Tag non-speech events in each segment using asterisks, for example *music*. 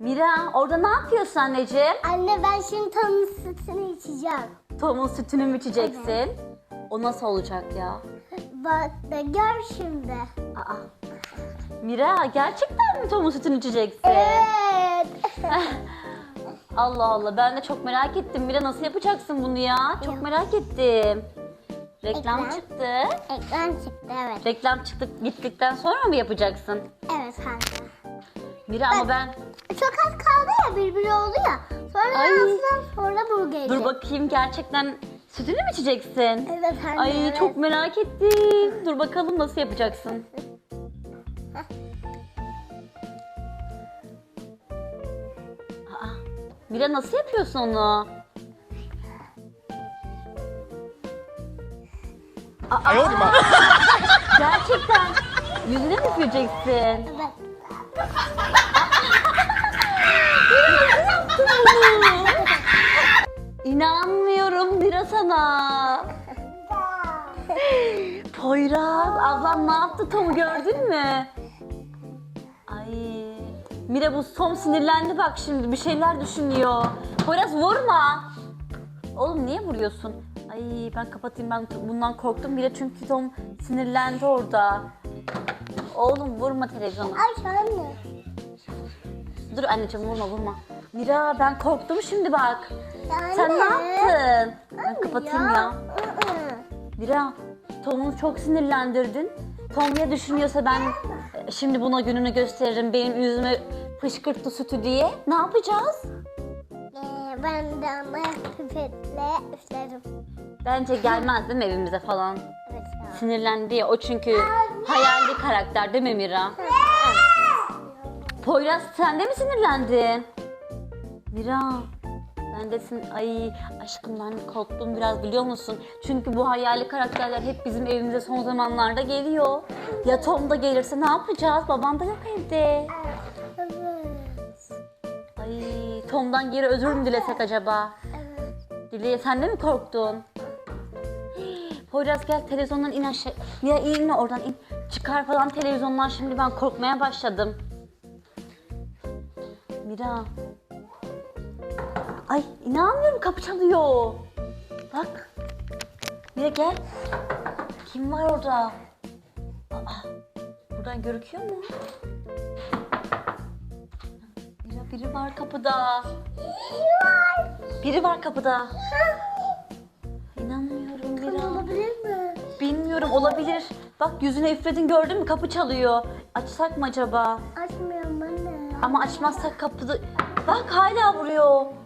Mira orada ne yapıyorsun anneciğim? Anne ben şimdi Tom'un sütünü içeceğim. Tom'un sütünü mü içeceksin? O nasıl olacak ya? *laughs* Bak da gör şimdi. Aa. Mira gerçekten mi Tom'un sütünü içeceksin? Evet. *laughs* Allah Allah ben de çok merak ettim. Mira nasıl yapacaksın bunu ya? Çok merak ettim. Reklam Ekran. çıktı. Ekran çıktı evet. Reklam çıktı gittikten sonra mı yapacaksın? Evet anne. Mira ama ben çok az kaldı ya birbiri oldu ya. Sonra Ay. ağzından sonra bu. Dur bakayım gerçekten sütünü mü içeceksin? Evet anne. Ay evet. çok merak ettim. Dur bakalım nasıl yapacaksın. Aa, Mira nasıl yapıyorsun onu? Aa, Ay gerçekten yüzüne mi süreceksin? Evet. *laughs* İnanmıyorum Mira sana. Poyraz ablam ne yaptı Tom'u gördün mü? Ay Mira bu Tom sinirlendi bak şimdi bir şeyler düşünüyor. Poyraz vurma. Oğlum niye vuruyorsun? Ay ben kapatayım ben bundan korktum Mira çünkü Tom sinirlendi orada. Oğlum vurma televizyonu. Ay anne. Dur anneciğim vurma vurma. Mira ben korktum şimdi bak. Yani. Sen ne yaptın? Ben kapatayım ya. Hı-hı. Mira, Tom'u çok sinirlendirdin. Tom ya düşünüyorsa ben şimdi buna gününü gösteririm. Benim yüzüme fışkırttı sütü diye. Ne yapacağız? Ee, ben de ona pipetle üflerim. Bence gelmez değil mi evimize falan? Evet ya. Sinirlendi ya. O çünkü hayali karakter değil mi Mira? Poyraz sen de mi sinirlendin? Mira ben de sin ay aşkım ben korktum biraz biliyor musun? Çünkü bu hayali karakterler hep bizim evimize son zamanlarda geliyor. Ya Tom da gelirse ne yapacağız? Babam da yok evde. Evet. Ay Tom'dan geri özür mü dilesek acaba? Evet. Dileye sen de mi korktun? Poyraz gel televizyondan in aşağı. Ya in oradan in. Çıkar falan televizyondan şimdi ben korkmaya başladım. Mira. Ay inanmıyorum kapı çalıyor. Bak. Mira gel. Kim var orada? Aa, buradan görüküyor mu? Mira biri var kapıda. Biri var kapıda. İnanmıyorum Mira. Olabilir mi? Bilmiyorum olabilir. Bak yüzüne üfledin gördün mü kapı çalıyor. Açsak mı acaba? Açmıyorum anne. Ama açmazsak kapıda... Bak hala vuruyor.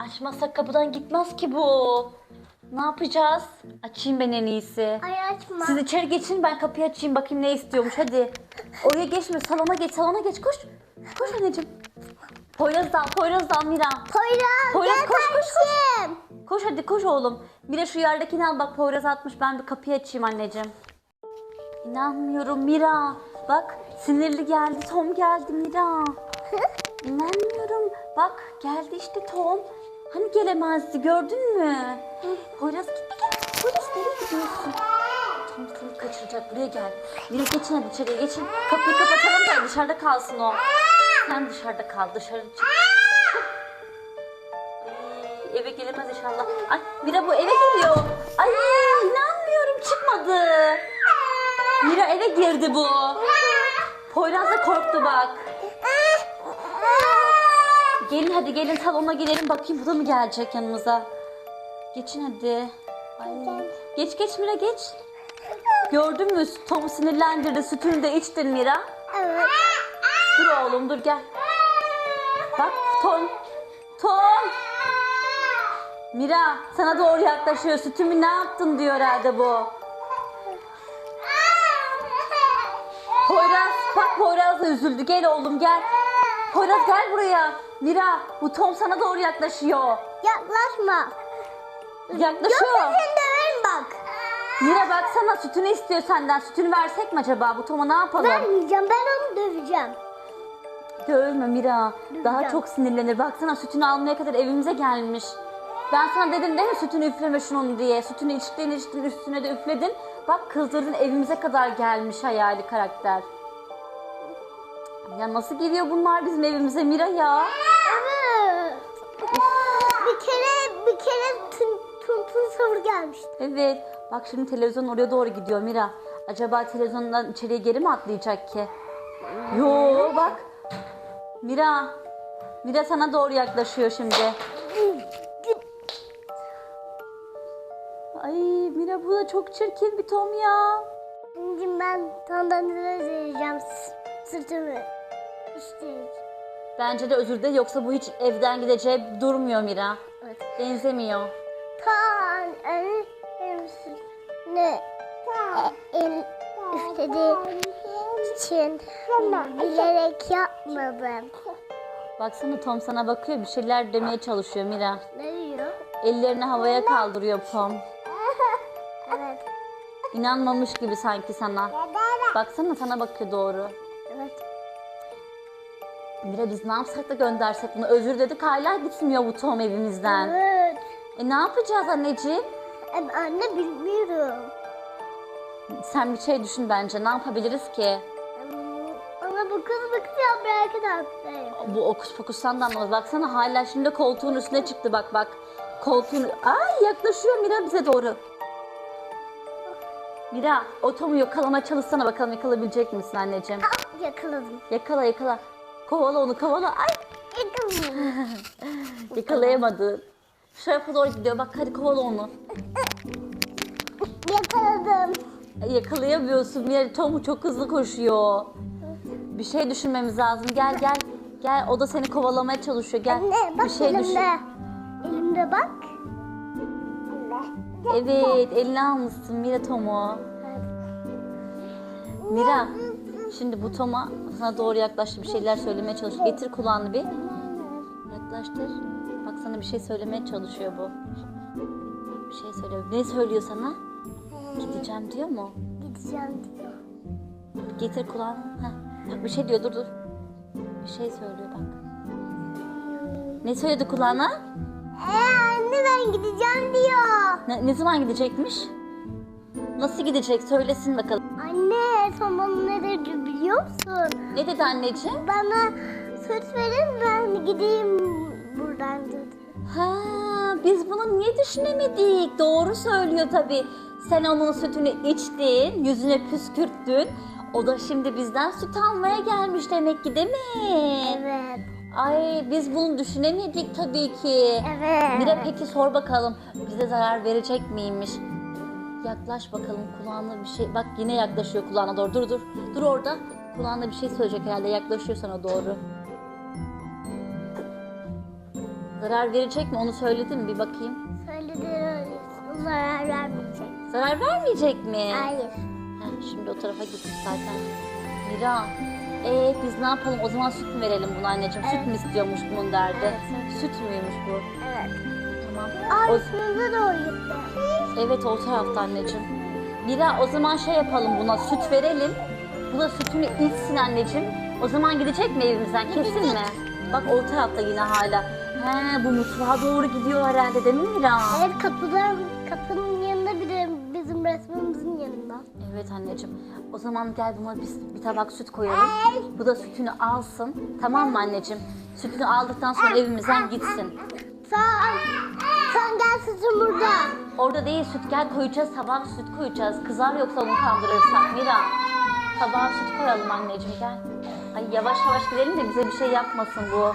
Açmazsak kapıdan gitmez ki bu. Ne yapacağız? Açayım ben en iyisi. Ay açma. Siz içeri geçin ben kapıyı açayım bakayım ne istiyormuş hadi. Oraya geçme salona geç salona geç koş. Koş anneciğim. Poyraz dal Poyraz dal Mira. Poyraz, Poyraz, gel koş, koş, koş. Koş hadi koş oğlum. De şu yerdekini al bak Poyraz atmış ben bir kapıyı açayım anneciğim. İnanmıyorum Mira. Bak sinirli geldi Tom geldi Mira. *laughs* İnanmıyorum. Bak geldi işte Tom. Hani gelemezdi gördün mü? Poyraz gitti gel. Poyraz nereye gidiyorsun? Tom seni kaçıracak buraya gel. Mira geçin hadi içeriye geçin. Kapıyı kapatalım da dışarıda kalsın o. Sen dışarıda kal dışarı çık. Ay, eve gelemez inşallah. Ay Mira bu eve geliyor. Ay inanmıyorum çıkmadı. Mira eve girdi bu. Poyraz da korktu bak. Gelin hadi gelin salona gidelim bakayım bu da mı gelecek yanımıza. Geçin hadi. Ay. Geç geç Mira geç. Gördün mü Tom sinirlendirdi sütünü de içtin Mira. Evet. Dur oğlum dur gel. Bak Tom. Tom. Mira sana doğru yaklaşıyor. Sütümü ne yaptın diyor herhalde bu. Poyraz bak Poyraz da üzüldü. Gel oğlum gel. Poyraz gel buraya. Mira bu Tom sana doğru yaklaşıyor. Yaklaşma. Yaklaşıyor. Yoksa seni döverim bak. Mira baksana sütünü istiyor senden. Sütünü versek mi acaba? Bu Tom'a ne yapalım? Vermeyeceğim ben onu döveceğim. Dövme Mira. Daha çok sinirlenir. Baksana sütünü almaya kadar evimize gelmiş. Ben sana dedim değil mi sütünü üfleme şunun diye. Sütünü içtin içtin üstüne de üfledin. Bak kızdırdın evimize kadar gelmiş hayali karakter. Ya nasıl geliyor bunlar bizim evimize Mira ya? Evet. bir kere bir kere tun, tun, tun savur gelmişti. Evet. Bak şimdi televizyon oraya doğru gidiyor Mira. Acaba televizyondan içeriye geri mi atlayacak ki? Yo bak. Mira. Mira sana doğru yaklaşıyor şimdi. Ay Mira bu da çok çirkin bir Tom ya. Şimdi ben tandan vereceğim sırtımı. İşte. Bence de özür de yoksa bu hiç evden gideceği durmuyor Mira. Evet. Benzemiyor. Tan el ne el üflediği için bilerek yapmadım. Baksana Tom sana bakıyor bir şeyler demeye çalışıyor Mira. Ne diyor? Ellerini havaya kaldırıyor Tom. *laughs* Evet. İnanmamış gibi sanki sana. Baksana sana bakıyor doğru. Evet. Mira biz ne yapsak da göndersek bunu? Özür dedik hala gitmiyor bu Tom evimizden. Evet. E ne yapacağız anneciğim? Em, Anne bilmiyorum. Sen bir şey düşün bence. Ne yapabiliriz ki? Ama bu kız bakacağım merak ederim. Bu okus pokustan da anlamaz. Baksana hala şimdi koltuğun üstüne çıktı bak bak. Koltuğun... Ay yaklaşıyor Mira bize doğru. Mira o Tom'u yakalama çalışsana bakalım yakalayabilecek misin anneciğim? Ah, yakaladım. Yakala yakala. Kovala onu kovala. Ay Yakaladım. yakalayamadı. Şu tarafa doğru gidiyor bak hadi kovala onu. yakaladım. Ay, Yakalayamıyorsun Mira Tom çok hızlı koşuyor. Bir şey düşünmemiz lazım. Gel gel. Gel o da seni kovalamaya çalışıyor. Gel. Anne bak bir şey elimde. düşün. Elimde bak. Evet eline almışsın Mira Tom'u. Mira şimdi bu Tom'a sana doğru yaklaştı bir şeyler söylemeye çalışıyor. Getir kulağını bir. Yaklaştır. Bak sana bir şey söylemeye çalışıyor bu. Bir şey söylüyor. Ne söylüyor sana? Gideceğim diyor mu? Gideceğim diyor. Getir kulağını. Heh. Bak bir şey diyor dur dur. Bir şey söylüyor bak. Ne söyledi kulağına? Ee anne ben gideceğim diyor. Ne, ne zaman gidecekmiş? Nasıl gidecek? Söylesin bakalım. Anne son bana ne dedi biliyor musun? Ne dedi anneciğim? Bana söz verin ben gideyim buradan dedi. Ha, biz bunu niye düşünemedik? Doğru söylüyor tabii. Sen onun sütünü içtin, yüzüne püskürttün. O da şimdi bizden süt almaya gelmiş demek ki değil mi? Evet. Ay biz bunu düşünemedik tabii ki. Evet. Mira peki sor bakalım bize zarar verecek miymiş? Yaklaş bakalım kulağına bir şey. Bak yine yaklaşıyor kulağına doğru. Dur dur. Dur orada. Kulağına bir şey söyleyecek herhalde. Yaklaşıyor sana doğru. Zarar verecek mi? Onu söyledin mi? Bir bakayım. Söyledi öyle. Zarar vermeyecek. Zarar vermeyecek mi? Hayır. Heh, şimdi o tarafa gitmiş zaten. Mira. Ee biz ne yapalım? O zaman süt mü verelim buna anneciğim? Süt mü istiyormuş bunun derdi? Evet, Süt müymüş bu? Evet. Tamam. O- üstünüze doğru gitti. Evet o tarafta anneciğim. Mira o zaman şey yapalım buna süt verelim. Buna sütünü içsin anneciğim. O zaman gidecek mi evimizden kesin mi? Bak o tarafta yine hala. He bu mutfağa doğru gidiyor herhalde değil mi Mira? Evet kapılar kapının yanında bir de bizim resmimizin yanında. Evet anneciğim. O zaman gel buna biz bir tabak süt koyalım. Bu da sütünü alsın. Tamam mı anneciğim? Sütünü aldıktan sonra evimizden gitsin. Sen, sen gel sizin burada. Orada değil süt gel koyacağız tabak süt koyacağız. Kızar yoksa onu kandırırsak Mira. Tabağa süt koyalım anneciğim gel. Ay yavaş yavaş gidelim de bize bir şey yapmasın bu.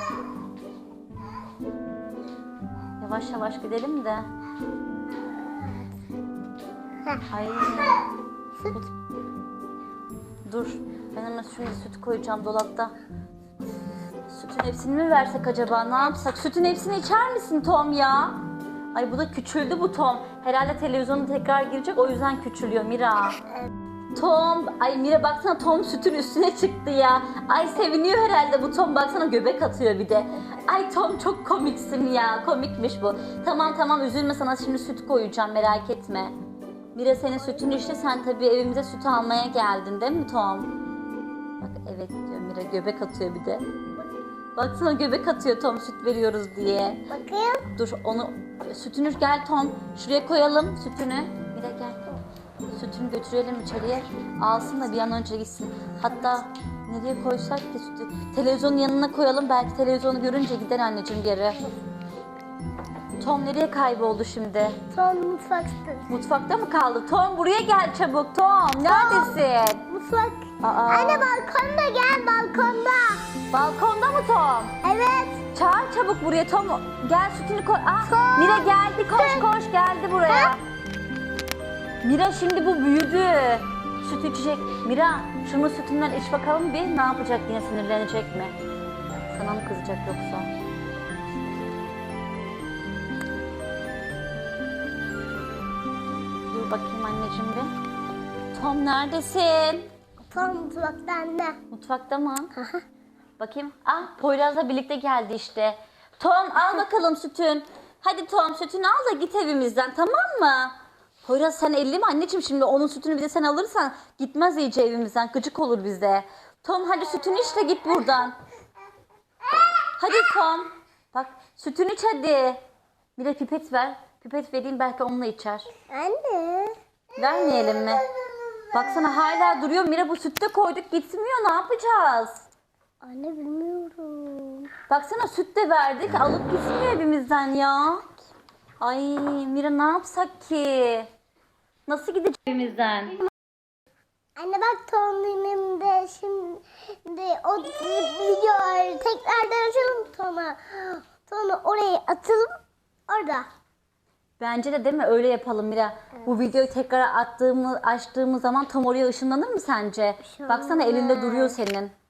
Yavaş yavaş gidelim de. Ay. Süt. Dur. Ben hemen şimdi süt koyacağım dolapta. Sütün hepsini mi versek acaba? Ne yapsak? Sütün hepsini içer misin Tom ya? Ay bu da küçüldü bu Tom. Herhalde televizyona tekrar girecek o yüzden küçülüyor Mira. Tom, ay Mira baksana Tom sütün üstüne çıktı ya. Ay seviniyor herhalde bu Tom baksana göbek atıyor bir de. Ay Tom çok komiksin ya. Komikmiş bu. Tamam tamam üzülme sana şimdi süt koyacağım merak etme. Mira senin sütün işte sen tabii evimize süt almaya geldin değil mi Tom? Bak evet diyor Mira göbek atıyor bir de. Baksana göbek atıyor Tom süt veriyoruz diye. Bakayım. Dur onu sütünü gel Tom şuraya koyalım sütünü. Mira gel. Sütünü götürelim içeriye. Alsın da bir an önce gitsin. Hatta Nereye koysak ki sütü? Televizyonun yanına koyalım. Belki televizyonu görünce gider anneciğim geri. Tom nereye kayboldu şimdi? Son mutfaksın. Mutfakta mı kaldı? Tom buraya gel çabuk. Tom neredesin? Mutfak. Aa. Anne balkonda gel balkonda. Balkonda mı Tom? Evet. Çağır çabuk buraya Tom. Gel sütünü koy. Ah, Tom. Mira geldi koş koş geldi buraya. Mira şimdi bu büyüdü. Süt içecek. Mira şunun sütünden iç bakalım bir. Ne yapacak yine sinirlenecek mi? Sana mı kızacak yoksa? Dur bakayım anneciğim bir. Tom neredesin? Son mutfakta anne. Mutfakta mı? Bakayım. Ah Poyraz'la birlikte geldi işte. Tom al bakalım sütün. Hadi Tom sütünü al da git evimizden tamam mı? Poyraz sen elli mi anneciğim şimdi onun sütünü bir de sen alırsan gitmez iyice evimizden gıcık olur bize. Tom hadi sütünü iç de git buradan. Hadi Tom. Bak sütünü iç hadi. Bir de pipet ver. Pipet vereyim belki onunla içer. Anne. Vermeyelim mi? Baksana hala duruyor. Mira bu sütte koyduk gitmiyor. Ne yapacağız? Anne bilmiyorum. Baksana süt de verdik. Alıp gitmiyor evimizden ya. Ay Mira ne yapsak ki? Nasıl gideceğiz evimizden? Anne bak tonlinimde şimdi o videoyu tekrardan açalım sonra sonra oraya atalım orada. Bence de değil mi? Öyle yapalım Mira. Bu videoyu tekrar attığımız, açtığımız zaman tam oraya ışınlanır mı sence? Baksana elinde duruyor senin.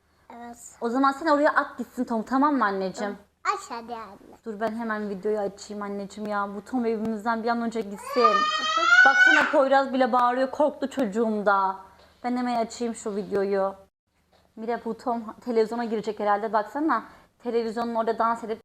Evet. O zaman sen oraya at gitsin Tom tamam mı anneciğim? Aç hadi anne. Dur ben hemen videoyu açayım anneciğim ya. Bu Tom evimizden bir an önce gitsin. Baksana Poyraz bile bağırıyor. Korktu çocuğum da. Ben hemen açayım şu videoyu. Mira bu Tom televizyona girecek herhalde. Baksana televizyonun orada dans edip